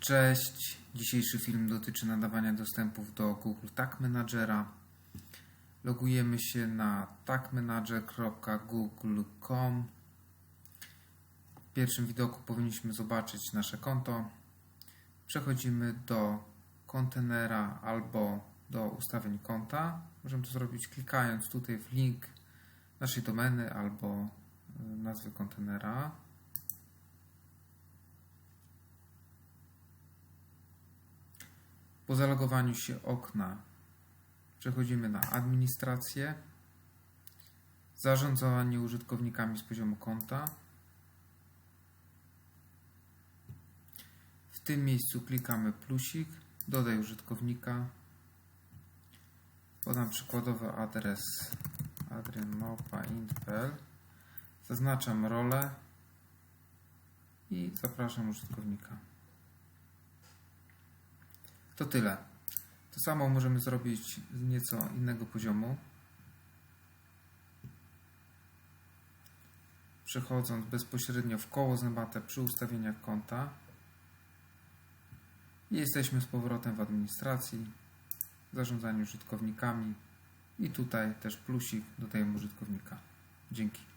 Cześć, dzisiejszy film dotyczy nadawania dostępów do Google Tag Managera. Logujemy się na tagmanager.google.com. W pierwszym widoku powinniśmy zobaczyć nasze konto. Przechodzimy do kontenera albo do ustawień konta. Możemy to zrobić klikając tutaj w link naszej domeny albo y, nazwy kontenera. Po zalogowaniu się okna przechodzimy na administrację, zarządzanie użytkownikami z poziomu konta. W tym miejscu klikamy plusik, dodaj użytkownika. Podam przykładowy adres adrianmałpa.int.pl Zaznaczam rolę i zapraszam użytkownika. To tyle. To samo możemy zrobić z nieco innego poziomu. Przechodząc bezpośrednio w koło zębate przy ustawieniach konta. I jesteśmy z powrotem w administracji, zarządzaniu użytkownikami i tutaj też plusik dodajemy użytkownika. Dzięki.